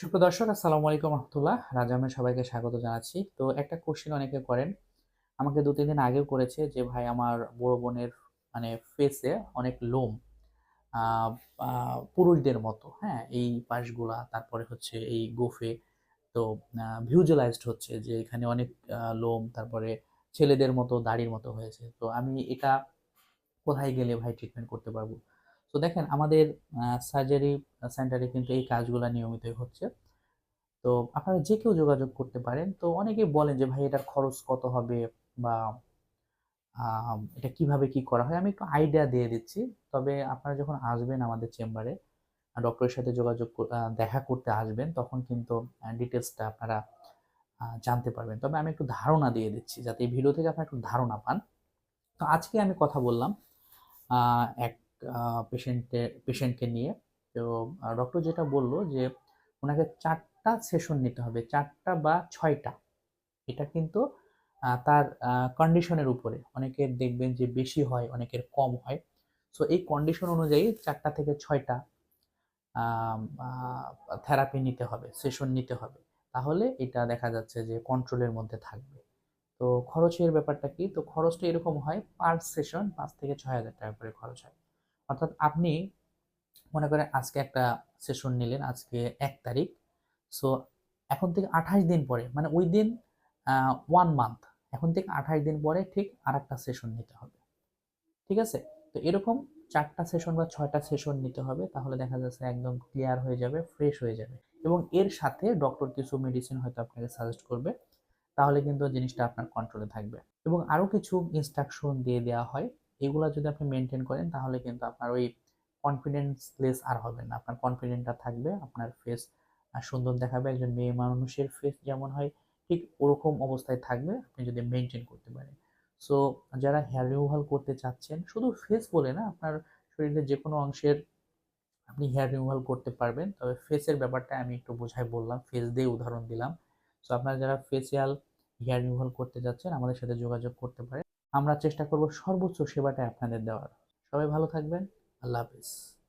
সুপ্রিয় দর্শক, আসসালামু আলাইকুম রহমতুল্লাহ। রাজামের সবাইকে স্বাগত জানাচ্ছি। তো একটা কোশ্চেন অনেকে করেন, আমাকে দু, তিন দিন আগেও করেছে যে, ভাই, আমার বড় বোনের মানে ফেসে অনেক লোম পুরুষদের মতো। হ্যাঁ এই পাশগুলা, তারপরে হচ্ছে এই গোফে। তো ভিউজুয়ালাইজড হচ্ছে যে, এখানে অনেক লোম, তারপরে ছেলেদের মতো, দাড়ির মতো হয়েছে। তো আমি এটা কোথায় গেলে, ভাই ট্রিটমেন্ট করতে পারব? তো দেখেন আমাদের সার্জারি সেন্টারে কিন্তু এই কাজগুলো নিয়মিতই হচ্ছে। তো আপনারা যে কেউ যোগাযোগ করতে পারেন। তো অনেকেই বলেন যে, ভাই, এটার খরচ কত হবে? বা এটা কীভাবে কি করা হয়? আমি একটু আইডিয়া দিয়ে দিচ্ছি। তবে আপনারা যখন আসবেন আমাদের চেম্বারে ডক্টরের সাথে যোগাযোগ দেখা করতে আসবেন, তখন কিন্তু ডিটেলসটা আপনারা জানতে পারবেন। তবে আমি একটু ধারণা দিয়ে দিচ্ছি, যাতে এই ভিডিও থেকে আপনারা একটু ধারণা পান। তো আজকে আমি কথা বললাম এক পেশেন্টের পেশেন্টকে নিয়ে। তো ডক্টর যেটা বলল যে, ওনাকে চারটা সেশন নিতে হবে, চারটা বা ছয়টা। এটা কিন্তু তার কন্ডিশনের উপরে। অনেকের দেখবেন যে বেশি হয়, অনেকের কম হয়। সো এই কন্ডিশন অনুযায়ী চারটা থেকে ছয়টা থেরাপি নিতে হবে সেশন নিতে হবে। তাহলে এটা দেখা যাচ্ছে যে কন্ট্রোলের মধ্যে থাকবে। তো, খরচের ব্যাপারটা কি? তো, খরচটা এরকম হয় পার সেশন পাঁচ থেকে ছয় হাজার টাকা করে খরচ হয়। অর্থাৎ আপনি মনে করেন আজকে একটা সেশন নিলেন, আজকে এক তারিখ। সো এখন থেকে আঠাশ দিন পরে মানে ওই দিন ওয়ান মান্থ এখন থেকে আঠাশ দিন পরে ঠিক আর একটা সেশন নিতে হবে। ঠিক আছে? তো এরকম চারটা সেশন বা ছয়টা সেশন নিতে হবে, তাহলে দেখা যাচ্ছে একদম ক্লিয়ার হয়ে যাবে ফ্রেশ হয়ে যাবে। এবং এর সাথে ডক্টর কিছু মেডিসিন হয়তো আপনাকে সাজেস্ট করবে, তাহলে কিন্তু জিনিসটা আপনার কন্ট্রোলে থাকবে। এবং আরও কিছু ইনস্ট্রাকশন দিয়ে দেওয়া হয় এগুলো যদি আপনি মেনটেন করেন, তাহলে কিন্তু আপনার ওই কনফিডেন্সলেস আর হবে না। আপনার কনফিডেন্টটা থাকবে, আপনার ফেস সুন্দর দেখাবে, একজন মেয়ে মানুষের ফেস যেমন হয়, ঠিক ওরকম অবস্থায় থাকবে, আপনি যদি মেনটেন করতে পারেন। সো যারা হেয়ার রিমুভাল করতে চাচ্ছেন, শুধু ফেস বলে না, আপনার শরীরের যে কোনো অংশের আপনি হেয়ার রিমুভাল করতে পারবেন। তবে ফেসের ব্যাপারটা আমি একটু বোঝাই বললাম ফেস দিয়ে উদাহরণ দিলাম। সো আপনারা যারা ফেসিয়াল হেয়ার রিমুভাল করতে যাচ্ছেন, আমাদের সাথে যোগাযোগ করতে পারেন। আমরা চেষ্টা করব সর্বোচ্চ সেবাটা আপনাদের দেওয়ার। সবাই ভালো থাকবেন। আল্লাহ হাফিজ।